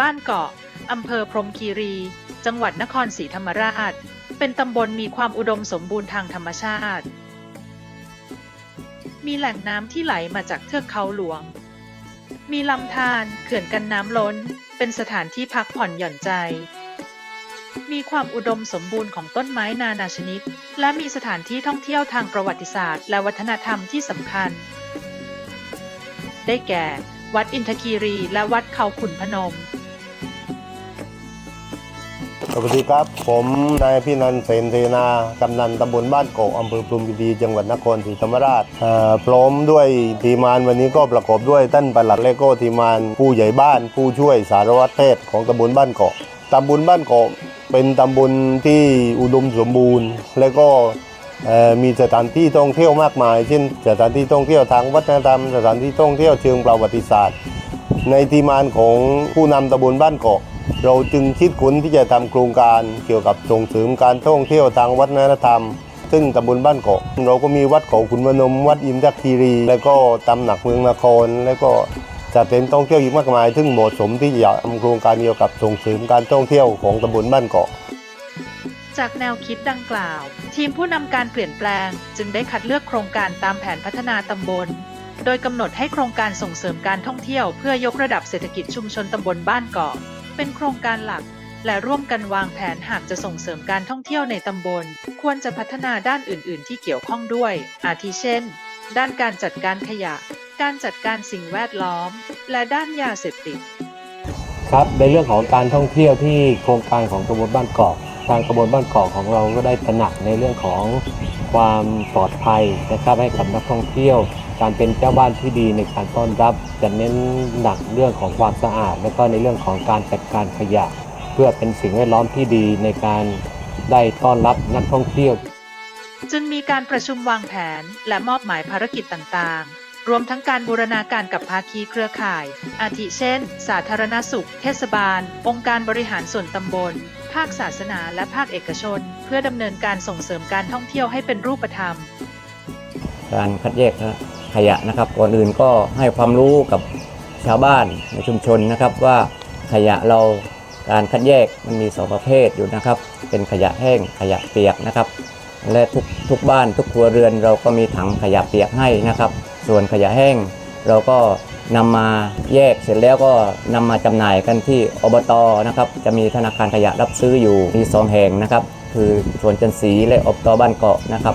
บ้านเกาะอำเภอพรมคีรี จังหวัดนครศรีธรรมราช เป็นตำบลมีความอุดมสมบูรณ์ทางธรรมชาติ มีแหล่งน้ำที่ไหลมาจากเทือกเขาหลวง มีลำธารเขื่อนกันน้ำล้น เป็นสถานที่พักผ่อนหย่อนใจ มีความอุดมสมบูรณ์ของต้นไม้นานาชนิด และมีสถานที่ท่องเที่ยวทางประวัติศาสตร์ และวัฒนธรรมที่สำคัญ ได้แก่ วัดอินทคีรี และวัดเขาขุนพนม สวัสดีครับ ผมนายพินันเสนเทนากำนันตำบลบ้านโกะอำเภอพรหมคีรีจังหวัดนครศรีธรรมราชพร้อมด้วยทีมานวันนี้ก็ประกอบด้วยท่านปลัดและก็ทีมานผู้ใหญ่บ้าน ผู้ช่วยสารวัตรแพทย์ของตำบลบ้านเกาะตำบลบ้านเกาะเป็นตำบลที่อุดมสมบูรณ์ และก็ มีสถานที่ท่องเที่ยวมากมาย เช่นสถานที่ท่องเที่ยวทางวัฒนธรรม สถานที่ท่องเที่ยวเชิงประวัติศาสตร์ ในทีมานของผู้นำตำบลบ้านเกาะเราจึงคิดค้นที่จะทำโครงการเกี่ยวกับส่งเสริมการท่องเที่ยวทางวัฒนธรรม ซึ่งตำบลบ้านเกาะเราก็มีวัดเขาขุนพนม วัดอินทคีรี แล้วก็ตำหนักเมืองนคร แล้วก็จัดเป็นท่องเที่ยวอีกมากมาย ซึ่งเหมาะสมที่จะทำโครงการเกี่ยวกับส่งเสริมการท่องเที่ยวของตำบลบ้านเกาะ จากแนวคิดดังกล่าว ทีมผู้นำการเปลี่ยนแปลง จึงได้คัดเลือกโครงการตามแผนพัฒนาตำบล โดยกำหนดให้โครงการส่งเสริมการท่องเที่ยวเพื่อยกระดับเศรษฐกิจชุมชนตำบลบ้านเกาะ เป็นโครงการหลัก และร่วมกันวางแผนหากจะส่งเสริมการท่องเที่ยวในตำบล ควรจะพัฒนาด้านอื่น ๆ ที่เกี่ยวข้องด้วย อาทิเช่น ด้านการจัดการขยะ การจัดการสิ่งแวดล้อม และด้านยาเสพติดครับในเรื่องของการท่องเที่ยวที่โครงการของตำบลบ้านเกาะ ทางตำบลบ้านเกาะของเราก็ได้ตระหนักในเรื่องของความปลอดภัยนะครับให้กับนักท่องเที่ยว การเป็นเจ้าบ้านที่ดีในการต้อนรับจะเน้นหนักเรื่องของความสะอาด และก็ในเรื่องของการจัดการขยะ เพื่อเป็นสิ่งแวดล้อมที่ดีในการได้ต้อนรับนักท่องเที่ยว จึงมีการประชุมวางแผนและมอบหมายภารกิจต่างๆรวมทั้งการบูรณาการกับภาคีเครือข่าย อาทิเช่น สาธารณสุข เทศบาล องค์การบริหารส่วนตำบล ภาคศาสนาและภาคเอกชน เพื่อดำเนินการส่งเสริมการท่องเที่ยวให้เป็นรูปธรรม การคัดแยกขยะนะครับก่อนอื่นก็ให้ความรู้กับชาวบ้านในชุมชนนะครับว่าขยะเราการคัดแยกมันมีสองประเภทอยู่นะครับ เป็นขยะแห้งขยะเปียกนะครับ และทุกทุกบ้านทุกครัวเรือนเราก็มีถังขยะเปียกให้นะครับ ส่วนขยะแห้งเราก็ นำมาแยกเสร็จแล้วก็นำมาจำหน่ายกันที่อบตนะครับจะมีธนาคารขยะรับซื้ออยู่มีสองแห่งนะครับ คือสวนจันทรีและอบตบ้านเกาะนะครับ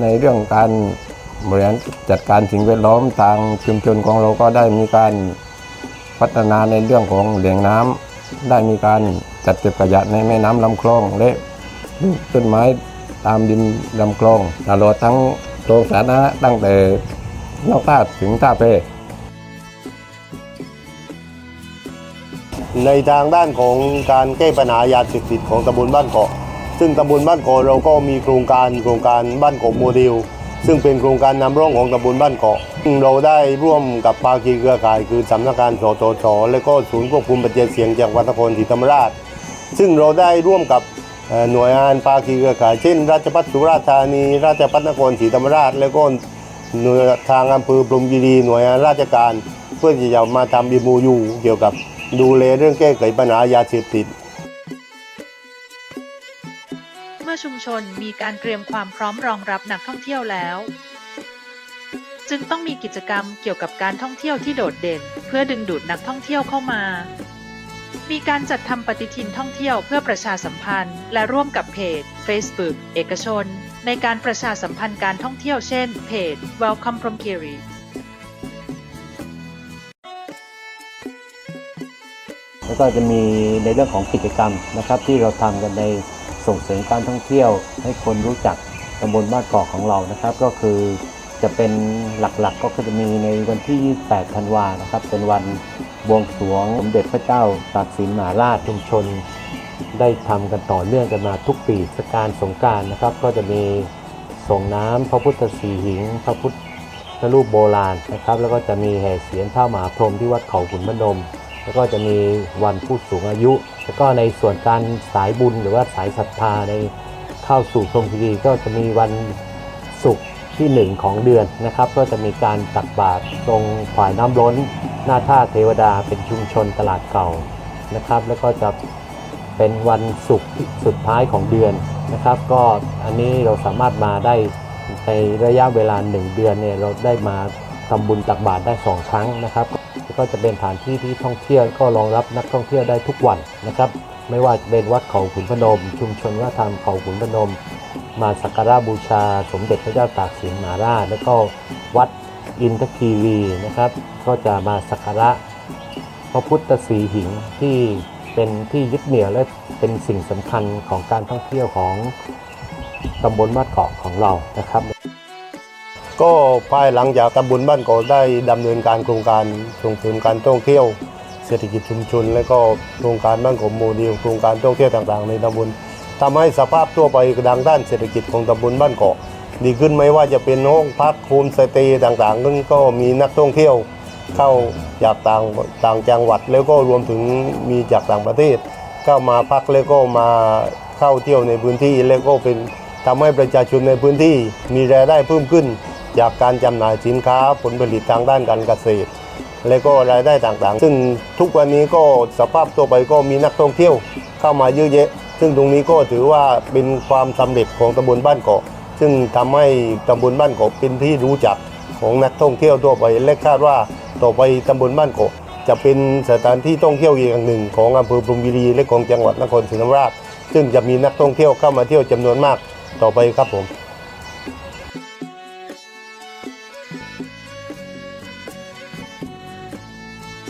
ในเรื่องการบริหารจัดการสิ่งแวดล้อมทางชุมชนของเราก็ได้มีการพัฒนาในเรื่องของแหล่งน้ำได้มีการจัดเก็บขยะในแม่น้ำลำคลองและต้นไม้ ตามดินลำคลองตลอดทั้งโรงสาธารณะตั้งแต่นอกท่าถึงท่าเพในทางด้านของการแก้ปัญหายาเสพติดของตำบลบ้านเกาะ ซึ่งตำบลบ้านเกาะเราก็มีโครงการโครงการบ้านเกาะโมเดล ซึ่งเป็นโครงการนำร่องของตำบลบ้านเกาะเราได้ร่วมกับภาคีเครือข่าย คือสำนักงานสตชและก็ศูนย์ควบคุมปัจจัยเสียงจังหวัดนครศรีธรรมราช ซึ่งเราได้ร่วมกับ หน่วยงานภาคีเครือข่ายเช่น ราชพัฒสุราษฎร์ธานี ราชพัฒนครศรีธรรมราช และก็หน่วยทางอำเภอพรหมคีรีหน่วยงานราชการ เพื่อที่จะมาทำบีมูยูเกี่ยวกับดูแลเรื่องแก้ไขปัญหายาเสพติด เมื่อชุมชนมีการเตรียมความพร้อมรองรับนักท่องเที่ยวแล้ว จึงต้องมีกิจกรรมเกี่ยวกับการท่องเที่ยวที่โดดเด่น เพื่อดึงดูดนักท่องเที่ยวเข้ามา มีการจัดทำปฏิทินท่องเที่ยวเพื่อประชาสัมพันธ์ และร่วมกับเพจ Facebook เอกชน ในการประชาสัมพันธ์การท่องเที่ยวเช่นเพจ Welcome from Kiri แล้วก็จะมีในเรื่องของกิจกรรมนะครับ ที่เราทำกันในส่งเสริมการท่องเที่ยว ให้คนรู้จักตำบลบ้านเกาะของเรานะครับ ก็คือ จะเป็นหลักๆก็จะมีในวันที่ 28 ธันวานะครับ เป็นวันบวงสรวงสมเด็จพระเจ้าตากสินมหาราชชุมชน ได้ทำกันต่อเนื่องกันมาทุกปีเทศกาลสงการนะครับ ก็จะมีส่งน้ำพระพุทธสีหิง พระพุทธรูปโบราณนะครับ แล้วก็จะมีแห่เสียนเท่ามหาพรมที่วัดเขาขุนพนม แล้วก็จะมีวันผู้สูงอายุ แล้วก็ในส่วนการสายบุญหรือว่าสายศรัทธาในเข้าสู่พรหมคีรีก็จะมีวันศุกร์ ที่ 1 ของเดือนนะครับ ก็จะมีการตักบาตรตรงฝ่ายน้ำล้น หน้าท่าเทวดาเป็นชุมชนตลาดเก่านะครับ แล้วก็จะเป็นวันศุกร์สุดท้ายของเดือนนะครับ ก็อันนี้เราสามารถมาได้ในระยะเวลา 1 เดือนเนี่ยเราได้มาทำบุญตักบาตรได้ 2 ครั้งนะครับ ก็จะเป็นสถานที่ที่ท่องเที่ยวก็รองรับนักท่องเที่ยวได้ทุกวันนะครับ ไม่ว่าจะเป็นวัดเขาขุนพนม ชุมชนวัฒนธรรมเขาขุนพนม มาสักการะบูชา สมเด็จพระเจ้าตากสินมหาราช แล้วก็วัดอินทคีรีนะครับ ก็จะมาสักการะพระพุทธสีหิงที่เป็นที่ยึดเหนี่ยวและเป็นสิ่งสำคัญของการท่องเที่ยวของตำบลบ้านเกาะของเรานะครับ ก็ภายหลังจากตำบลบ้านเกาะได้ดำเนินการโครงการส่งเสริมการท่องเที่ยว เศรษฐกิจชุมชน และก็โครงการบ้านเกาะโมเดลโครงการท่องเที่ยวต่างๆ ในตำบล ทำให้สภาพทั่วไปทางด้านเศรษฐกิจของตำบลบ้านเกาะดีขึ้นไม่ว่าจะเป็นห้องพักโฮมสเตย์ต่างๆนั้นก็มีนักท่องเที่ยวเข้าจากต่างต่างจังหวัดแล้วก็รวมถึงมีจากต่างประเทศ เข้ามาพักแล้วก็มาเข้าเที่ยวในพื้นที่แล้วก็เป็นทำให้ประชาชนในพื้นที่มีรายได้เพิ่มขึ้น จากการจำหน่ายสินค้าผลผลิตทางด้านการเกษตร และก็รายได้ต่างๆ ซึ่งทุกวันนี้ก็สภาพตัวไปก็มีนักท่องเที่ยวเข้ามาเยอะแยะ ซึ่งตรงนี้ก็ถือว่าเป็นความสำเร็จของตำบลบ้านเกาะ ซึ่งทำให้ตำบลบ้านเกาะเป็นที่รู้จักของนักท่องเที่ยวทั่วไป และคาดว่าต่อไปตำบลบ้านเกาะจะเป็นสถานที่ท่องเที่ยวอีกแห่งหนึ่งของอำเภอพรมบุรีและของจังหวัดนครศรีธรรมราช ซึ่งจะมีนักท่องเที่ยวเข้ามาเที่ยวจำนวนมากต่อไปครับผม